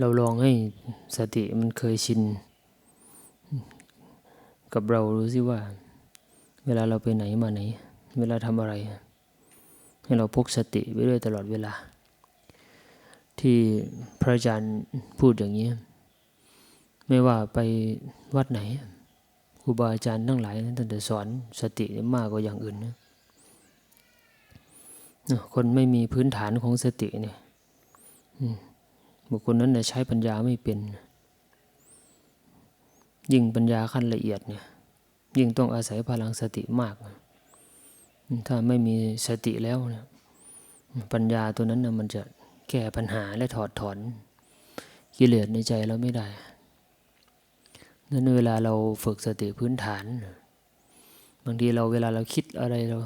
เราลองให้สติมันเคยชิน กับเรารู้สิว่า เวลาเราไปไหนมาไหน เวลาทำอะไร ให้เราพกสติไปด้วยตลอดเวลา ที่พระอาจารย์พูดอย่างนี้ไม่ว่าไปวัดไหนครูบาอาจารย์ทั้งหลายท่านจะสอนสติมากกว่าอย่างอื่นนะคนไม่มีพื้นฐานของสติเนี่ย บุคคลนั้นเนี่ยใช้ปัญญาไม่เป็น ยิ่งปัญญาขั้นละเอียดเนี่ย ยิ่งต้องอาศัยพลังสติมาก ถ้าไม่มีสติแล้วเนี่ยปัญญาตัวนั้นนะมันจะแก้ปัญหาและถอดถอนกิเลสในใจเราไม่ได้ นั้นเวลาเราฝึกสติพื้นฐาน บางทีเราเวลาเราคิดอะไรเรา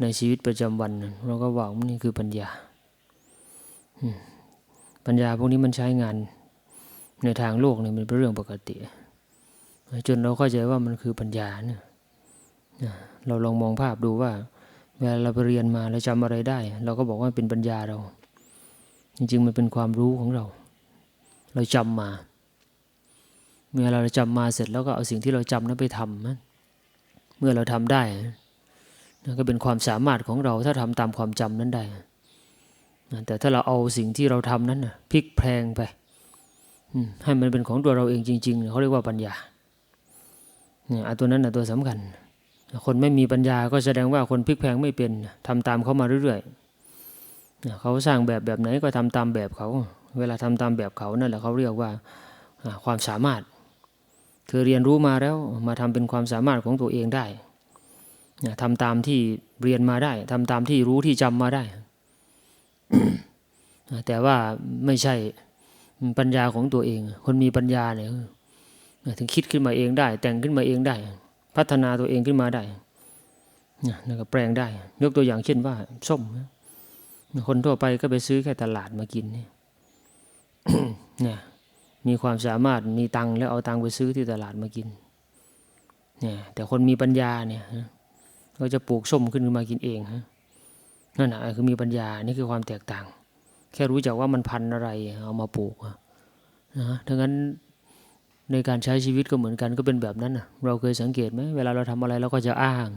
ในชีวิตประจำวัน เราก็ว่ามันนี่คือปัญญา ปัญญาพวกนี้มันใช้งานในทางโลกเนี่ยมันเป็นเรื่องปกติ จนเราเข้าใจว่ามันคือปัญญาเนี่ยเราลองมองภาพดูว่า เวลาเราไปเรียนมาเราจำอะไรได้ เราก็บอกว่าเป็นปัญญาเรา จริงๆมันเป็นความรู้ของเรา เราจำมาเมื่อเราจำมาเสร็จแล้วก็เอาสิ่งที่เราจำนั้นไปทำเมื่อเราทำได้นั่นก็เป็นความสามารถของเราถ้าทำตามความจำนั้นได้ แต่ถ้าเราเอาสิ่งที่เราทำนั้นพลิกแพลงไปให้มันเป็นของตัวเราเองจริงๆ เขาเรียกว่าปัญญาเนี่ยตัวนั้นนะตัวสำคัญ คนไม่มีปัญญาก็แสดงว่าคนพลิกแพลงไม่เป็นทำตามเขามาเรื่อยๆเขาสร้างแบบแบบไหนก็ทำตามแบบเขา เวลาทำตามแบบเขานั่นแหละเขาเรียกว่าความสามารถ คือเรียนรู้มาแล้วมาทำเป็นความสามารถของตัวเองได้ทำตามที่เรียนมาได้ทำตามที่รู้ที่จำมาได้ แต่ว่าไม่ใช่ปัญญาของตัวเอง คนมีปัญญาเนี่ยถึงคิดขึ้นมาเองได้ แต่งขึ้นมาเองได้ พัฒนาตัวเองขึ้นมาได้นี่ก็แปลงได้ ยกตัวอย่างเช่นว่า ส้ม คนทั่วไปก็ไปซื้อแค่ตลาดมากินเนี่ยมีความสามารถมีตังค์แล้วเอาตังค์ไปซื้อที่ตลาดมากินเนี่ยแต่คนมีปัญญาเนี่ยก็จะปลูกส้มขึ้นมากินเองฮะ นั่นแหะคือมีปัญญานี่คือความแตกต่าง แค่รู้จักว่ามันพันอะไรเอามาปลูกนะดังนั้นในการใช้ชีวิตก็เหมือนกันก็เป็นแบบนั้นนะเราเคยสังเกตไหมเวลาเราทำอะไรเราก็จะอ้าง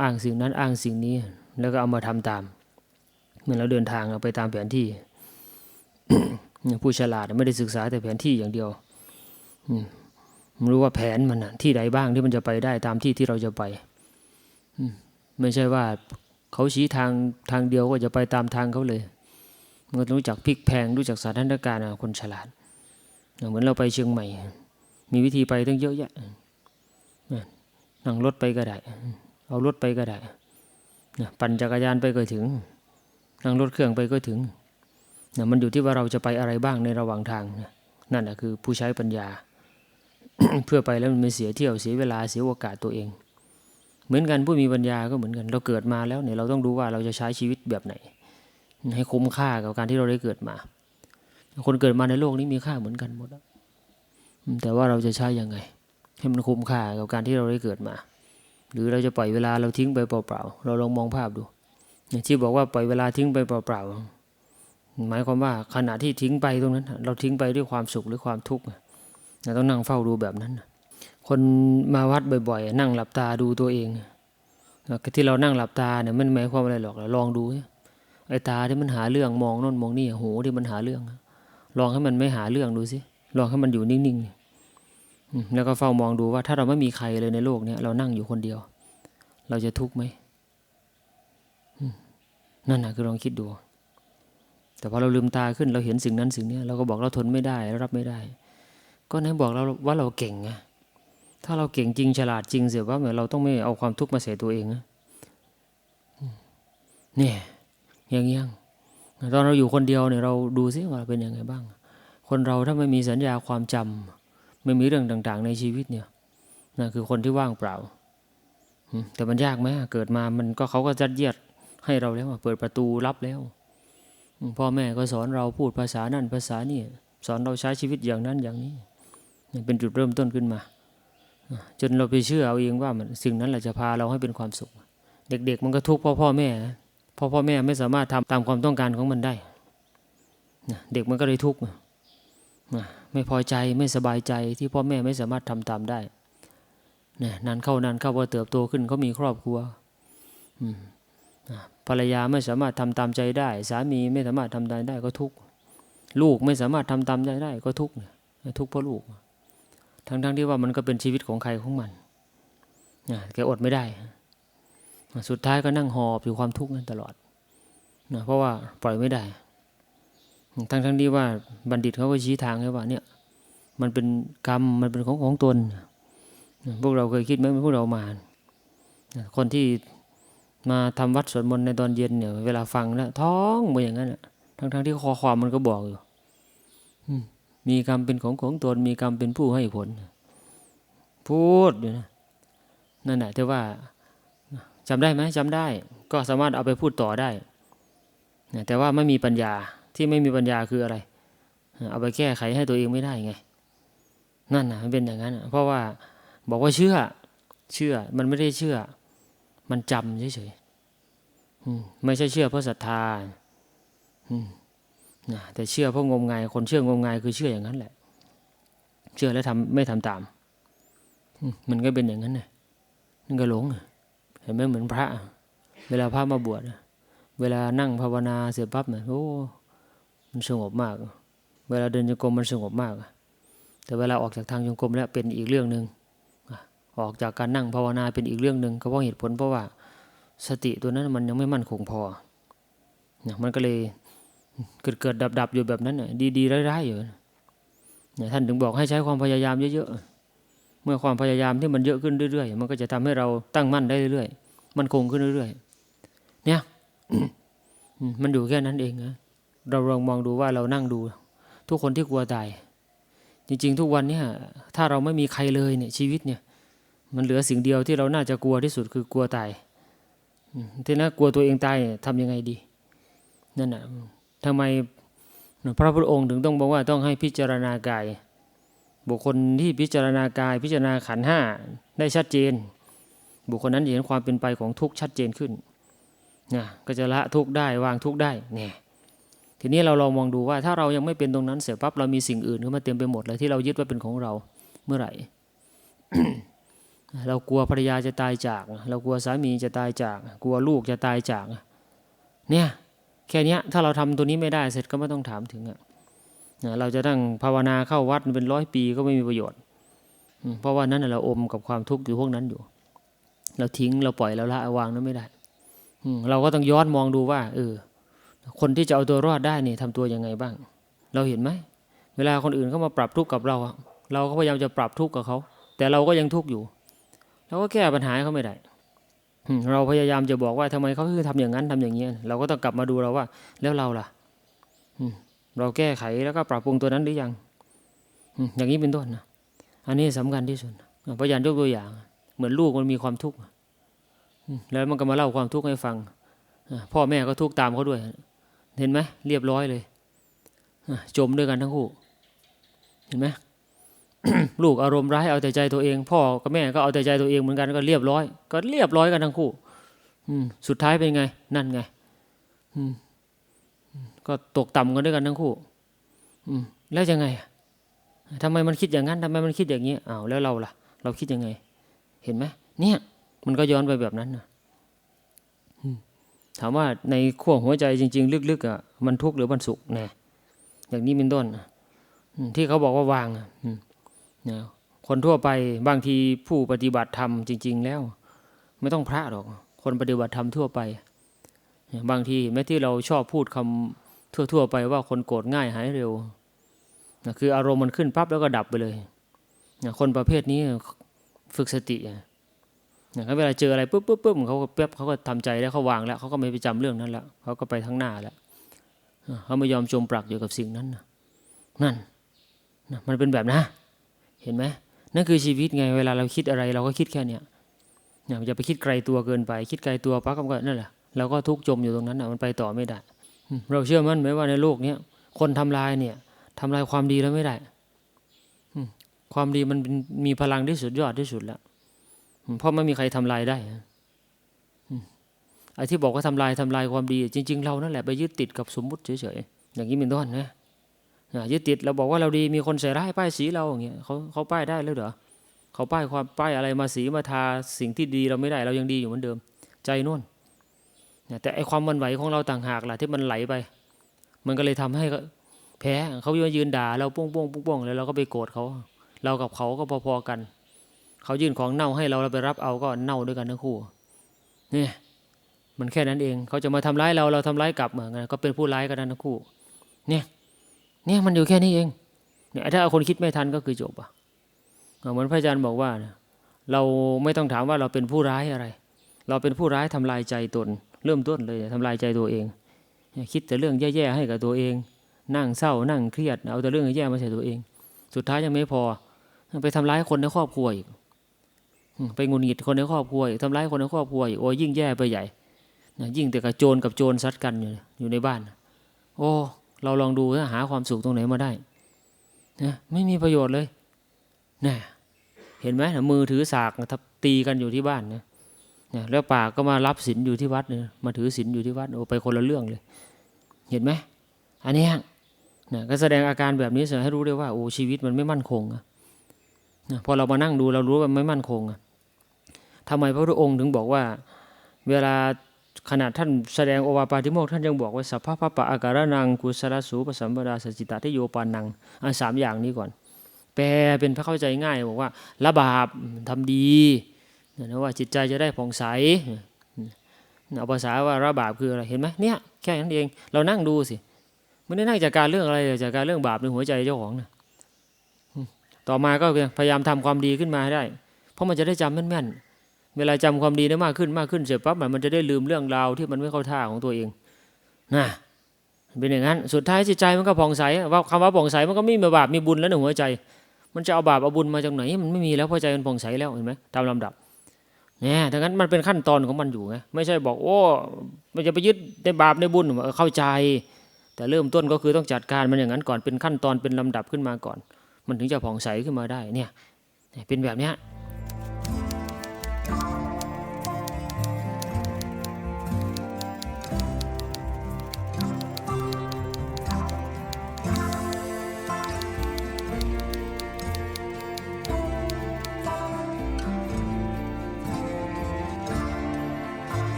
อ้างสิ่งนั้นอ้างสิ่งนี้ แล้วก็เอามาทำตาม เหมื่อเราเดินทางไปตามแผนที่ผู้ฉลาดไม่ได้ศึกษาแต่แผนที่อย่างเดียวรู้ว่าแผนมันที่ใดบ้างที่มันจะไปได้ตามที่ที่เราจะไปไม่ใช่ว่า เขาชี้ทางทางเดียวก็จะไปตามทางเขาเลยมันก็รู้จักพลิกแพงรู้จักสถานการณ์คนฉลาด เหมือนเราไปเชียงใหม่ มีวิธีไปตั้งเยอะแยะนั่งรถไปก็ได้ เอารถไปก็ได้ปั่นจักรยานไปก็ถึง นั่งรถเครื่องไปก็ถึงมันอยู่ที่ว่าเราจะไปอะไรบ้างในระหว่างทาง นั่นแหะคือผู้ใช้ปัญญา เพื่อไปแล้วมันไม่เสียเที่ยวเสียเวลาเสียโอกาสตัวเอง เหมือนกันผู้มีปัญญาก็เหมือนกัน เราเกิดมาแล้วเนี่ยเราต้องดูว่าเราจะใช้ชีวิตแบบไหน ให้คุ้มค่ากับการที่เราได้เกิดมา คนเกิดมาในโลกนี้มีค่าเหมือนกันหมดแต่ว่าเราจะใช้ยังไง ให้มันคุ้มค่ากับการที่เราได้เกิดมา หรือเราจะปล่อยเวลาเราทิ้งไปเปล่าๆเราลองมองภาพดูที่บอกว่าปล่อยเวลาทิ้งไปเปล่าๆหมายความว่าขณะที่ทิ้งไปตรงนั้น เราทิ้งไปด้วยความสุขหรือความทุกข์เราต้องนั่งเฝ้าดูแบบนั้น คนมาวัดบ่อยๆ นั่งหลับตาดูตัวเองที่เรานั่งหลับตาเนี่ยมันหมายความอะไรหรอกเราลองดูไอ้ตาที่มันหาเรื่องมองน่นมองนี่หูที่มันหาเรื่อง ลองให้มันไม่หาเรื่องดูสิลองให้มันอยู่นิ่งๆแล้วก็เฝ้ามองดูว่าถ้าเราไม่มีใครเลยในโลกนี้เรานั่งอยู่คนเดียว เราจะทุกข์ไหมนั่นนะคือลองคิดดู แต่พอเราลืมตาขึ้นเราเห็นสิ่งนั้นสิ่งนี้เราก็บอกเราทนไม่ได้รับไม่ได้ ก็นั่นบอกเราว่าเราเก่งไง ถ้าเราเก่งจริงฉลาดจริงเสียว่าเหมือนเราต้องไม่เอาความทุกข์มาเสียตัวเองนะเนี่ยอย่างเงี้ยตอนเราอยู่คนเดียวเนี่ยเราดูซิว่าเป็นยังไงบ้าง คนเราถ้าไม่มีสัญญาความจำไม่มีเรื่องต่าง ๆ ในชีวิตเนี่ยนั่นคือคนที่ว่างเปล่า แต่มันยากไหมเกิดมามันก็เขาก็จัดเยียดให้เราแล้วเปิดประตูรับแล้วพ่อแม่ก็สอนเราพูดภาษานั่นภาษานี่สอนเราใช้ชีวิตอย่างนั้นอย่างนี้เป็นจุดเริ่มต้นขึ้นมา จนเราไปเชื่อเอาเองว่ามันสิ่งนั้นแหละจะพาเราให้เป็นความสุข เด็ก ๆ มันก็ทุกข์เพราะพ่อแม่พราะพ่อแม่ไม่สามารถทำตามความต้องการของมันได้นะเด็กมันก็เลยทุกข์นะไม่พอใจไม่สบายใจที่พ่อแม่ไม่สามารถทำตามได้นะนานเข้านานเข้าพอเติบโตขึ้นเขามีครอบครัวอืมนะภรรยาไม่สามารถทำตามใจได้ สามีไม่สามารถทำตามได้ก็ทุกข์ ลูกไม่สามารถทำตามใจได้ก็ทุกข์ทุกข์เพราะลูก ทั้งๆทที่ว่ามันก็เป็นชีวิตของใครของมันนะแกอดไม่ได้ สุดท้ายก็นั่งหอบอยู่ความทุกข์นั้นตลอดนะเพราะว่าปล่อยไม่ได้ ทั้งทั้งที่ว่าบัณฑิตเขาก็ชี้ทางให้ว่าเนี่ย มันเป็นกรรมมันเป็นของของตน พวกเราเคยคิดไหมพวกเรามานคนที่มาทำวัดสวดมนต์ในตอนเย็นเนี่ย เวลาฟังแล้วท้องมาอย่างนั้นทั้งทั้งที่ข้อความมันก็บอกอยู่ อืม มีกรรมเป็นของของตน มีกรรมเป็นผู้ให้ผล พูดอยู่นะนั่นแหละแต่ว่าจำได้ไหมจำได้ ก็สามารถเอาไปพูดต่อได้แต่ว่าไม่มีปัญญาที่ไม่มีปัญญาคืออะไร เอาไปแก้ไขให้ตัวเองไม่ได้ไง นั่นนะมันเป็นอย่างนั้น เพราะว่าบอกว่าเชื่อ เชื่อ มันไม่ได้เชื่อ มันจำเฉยๆไม่ใช่เชื่อเพราะศรัทธา อืม นะแต่เชื่อเพราะงมงาย คนเชื่องมงายคือเชื่ออย่างนั้นแหละ เชื่อแล้วทำไม่ทำตาม มันก็เป็นอย่างนั้นนะมันก็หลงเห็นไหมเหมือนพระ เวลาพระมาบวชเวลานั่งภาวนาเสร็จปั๊บเนี่ยโอ้ มันสงบมาก เวลาเดินจงกรมมันสงบมาก แต่เวลาออกจากทางจงกรมแล้วเป็นอีกเรื่องหนึ่งอออกจากการนั่งภาวนาเป็นอีกเรื่องหนึ่งก็เพราะเหตุผลเพราะว่าสติตัวนั้นมันยังไม่มั่นคงพอเนี่ยมันก็เลย เกิดเกิดดับดับๆอยู่แบบนั้นน่ะดีๆร้ายๆอยู่เนี่ยท่านถึงบอกให้ใช้ความพยายามเยอะๆเมื่อความพยายามที่มันเยอะขึ้นเรื่อยๆ มันก็จะทำให้เราตั้งมั่นได้เรื่อยๆมันคงขึ้นเรื่อยๆเนี่ยมันอยู่แค่นั้นเองนะเราลองมองดูว่าเรานั่งดู ทุกคนที่กลัวตาย จริง ๆ ทุกวันเนี่ย ถ้าเราไม่มีใครเลยเนี่ย ชีวิตเนี่ย มันเหลือสิ่งเดียวที่เราน่าจะกลัวที่สุดคือกลัวตายที่น่ากลัวตัวเองตายทำยังไงดีนั่นน่ะ ทำไมพระพุทธองค์ถึงต้องบอกว่าต้องให้พิจารณากาย บุคคลที่พิจารณากายพิจารณาขันห้าได้ชัดเจน บุคคลนั้นเห็นความเป็นไปของทุกข์ชัดเจนขึ้นนะก็จะละทุกข์ได้วางทุกข์ได้เนี่ยทีนี้เราลองมองดูว่าถ้าเรายังไม่เป็นตรงนั้นเสร็จปั๊บเรามีสิ่งอื่นเข้ามาเต็มไปหมดเลยที่เรายึดว่าเป็นของเราเมื่อไหร่ เรากลัวภรรยาจะตายจาก เรากลัวสามีจะตายจาก กลัวลูกจะตายจาก เนี่ย แค่นี้ถ้าเราทำตัวนี้ไม่ได้เสร็จก็ไม่ต้องถามถึงอะนะเราจะนั่งภาวนาเข้าวัดเป็นร้อยปีก็ไม่มีประโยชน์ เพราะว่านั้นเราอมกับความทุกข์อยู่พวกนั้นอยู่ เราทิ้งเราปล่อยเราละวางนั้นไม่ได้อืเราก็ต้องย้อนมองดูว่าเออคนที่จะเอาตัวรอดได้นี่ทำตัวยังไงบ้าง เราเห็นไหมเวลาคนอื่นเข้ามาปรับทุกข์กับเราเราก็พยายามจะปรับทุกข์กับเขา แต่เราก็ยังทุกข์อยู่เราก็แก้ปัญหาเขาไม่ได้ เราพยายามจะบอกว่าทำไมเขาคือทำอย่างนั้นทำอย่างนี้เราก็ต้องกลับมาดูเราว่า แล้วเราล่ะเราแก้ไขแล้วก็ปรับปรุงตัวนั้นหรือยังอย่างนี้เป็นต้นนะอันนี้สำคัญที่สุดอะพยานยกตัวอย่าง เหมือนลูกมันมีความทุกข์แล้วมันก็มาเล่าความทุกข์ให้ฟังพ่อแม่ก็ทุกข์ตามเขาด้วย เห็นไหมเรียบร้อยเลยจมด้วยกันทั้งคู่ เห็นไหม ลูกอารมณ์ร้ายเอาแต่ใจตัวเอง พ่อกับแม่ก็เอาแต่ใจตัวเองเหมือนกันก็เรียบร้อย ก็เรียบร้อยกันทั้งคู่ อืสุดท้ายเป็นไง นั่นไง อืก็ตกต่ำกันด้วยกันทั้งคู่ อืแล้วยังไงทำไมมันคิดอย่างนั้นทำไมมันคิดอย่างนี้อ้าวแล้วเราล่ะ เราคิดยังไง เห็นไหมเนี่ย มันก็ย้อนไปแบบนั้นนะถามว่าในขั้วหัวใจจริง ๆ ลึกๆอะมันทุกข์หรือมันสุขแน่อย่างนี้เป็นต้นที่เขาบอกว่าวางอะ นะคนทั่วไปบางทีผู้ปฏิบัติธรรมจริง ๆ แล้ว ไม่ต้องพระหรอก คนปฏิบัติธรรมทั่วไป บางทีแม้ที่เราชอบพูดคำทั่ว ๆ ไปว่าคนโกรธง่ายหายเร็วนะคืออารมณ์มันขึ้นปั๊บแล้วก็ดับไปเลยนะคนประเภทนี้ฝึกสตินะนะเวลาเจออะไรปุ๊บปุ๊บปุ๊บเขาก็เป๊บเขาก็ทำใจแล้วเขาวางแล้วเขาก็ไม่ไปจำเรื่องนั้นแล้วเขาก็ไปทั้งหน้าแล้วเขาไม่ยอมจมปลักอยู่กับสิ่งนั้นนะนั่นนะมันเป็นแบบนะ เห็นไหมนั่นคือชีวิตไงเวลาเราคิดอะไร เราก็คิดแค่เนี้ยอย่าไปคิดไกลตัวเกินไป คิดไกลตัวปั๊บก็นั่นแหละเราก็ทุกข์จมอยู่ตรงนั้นนะมันไปต่อไม่ได้ เราเชื่อมั่นไหมว่าในโลกเนี้ยคนทำลายเนี่ยทำลายความดีแล้วไม่ได้ความดีมันมีพลังที่สุดยอดที่สุดแล้วเพราะไม่มีใครทำลายได้อไอ้ที่บอกว่าทำลายทำลายความดี จริง ๆ เรานั่นแหละไปยึดติดกับสมมุติเฉยๆอย่างนี้เป็นต้นนะ ยึดติดเราบอกว่าเราดีมีคนใส่ร้ายป้ายสีเราอย่างเงี้ยเขาเขาป้ายได้แล้วเหรอเขาป้ายความป้ายอะไรมาสีมาทาสิ่งที่ดีเราไม่ได้เรายังดีอยู่เหมือนเดิม ใจนู่นแต่ไอความหวันไหวของเราต่างหากล่ะที่มันไหลไป มันก็เลยทำให้แพ้เขามายืนด่าเราปุ้งปุ้งปุ้งปุ้งแล้วเราก็ไปโกรธเขา เรากับเขาก็พอๆกัน เขายื่นของเน่าให้เราเราไปรับเอาก็เน่าด้วยกันทั้งคู่เนี่ยมันแค่นั้นเองเขาจะมาทำร้ายเราเราทำร้ายกลับเหมือนกันก็เป็นผู้ร้ายกันทั้งคู่ เนี่ย เนี่ยมันอยู่แค่นี้เองเนี่ยถ้าคนคิดไม่ทันก็คือจบอะเหมือนพระอาจารย์บอกว่านะเราไม่ต้องถามว่าเราเป็นผู้ร้ายอะไร เราเป็นผู้ร้ายทำลายใจตน เริ่มต้นเลยทำลายใจตัวเอง คิดแต่เรื่องแย่ๆให้กับตัวเอง นั่งเศร้านั่งเครียดเอาแต่เรื่องแย่มาใส่ตัวเอง สุดท้ายยังไม่พอ ไปทำร้ายคนในครอบครัวอีกไปงุนหงิดคนในครอบครัวอีกทำร้ายคนในครอบครัวอีกโอ้ยิ่งแย่ไปใหญ่ยิ่งแต่กับโจรกับโจรซัดกันอยู่อยู่ในบ้าน โอ้ เราลองดูหาความสุขตรงไหนมาได้นะไม่มีประโยชน์เลยนะเห็นไหมมือถือสากทับตีกันอยู่ที่บ้านนะนะแล้วปากก็มารับศีลอยู่ที่วัดเนี่ยมาถือศีลอยู่ที่วัดโอ้ไปคนละเรื่องเลย เห็นไหมอันนี้นะก็แสดงอาการแบบนี้แสดงให้รู้ได้ว่าโอ้ชีวิตมันไม่มั่นคงนะพอเรามานั่งดูเรารู้ว่ามันไม่มั่นคงอะทำไมพระพุทธองค์ถึงบอกว่า เวลา ขณะท่านแสดงโอวาปาติโมกท่านยังบอกว่าสัพพะปะปะอาการะนังกุศลสูปสัมปดาสจิตาทิโยปานังอันสามอย่างนี้ก่อน แปลเป็นพระเข้าใจง่ายบอกว่าละบาปทำดีนะว่าจิตใจจะได้ผ่องใสเอาภาษาว่าละบาปคืออะไรเห็นไหมเนี่ยแค่นั้นเองเรานั่งดูสิไม่ได้นั่งจากการเรื่องอะไรจากการเรื่องบาปในหัวใจเจ้าของนะอืมต่อมาก็พยายามทำความดีขึ้นมาให้ได้ เพราะมันจะได้จำแม่นๆ เวลาจำความดีได้มากขึ้นมากขึ้นเสร็จปั๊บมันจะได้ลืมเรื่องราวที่มันไม่เข้าท่าของตัวเองนะเป็นอย่างนั้นสุดท้ายจิตใจมันก็ผ่องใสว่าคำว่าผ่องใสมันก็ไม่มีบาปมีบุญแล้วในหัวใจ มันจะเอาบาปเอาบุญมาจากไหน มันไม่มีแล้วเพราะใจมันผ่องใสแล้วเห็นไหมตามลำดับเนี่ยดังนั้นมันเป็นขั้นตอนของมันอยู่ไงไม่ใช่บอกโอ้มันจะไปยึดในบาปในบุญเข้าใจ แต่เริ่มต้นก็คือต้องจัดการมันอย่างนั้นก่อนเป็นขั้นตอนเป็นลำดับขึ้นมาก่อน มันถึงจะผ่องใสขึ้นมาได้เนี่ยเป็นแบบเนี้ย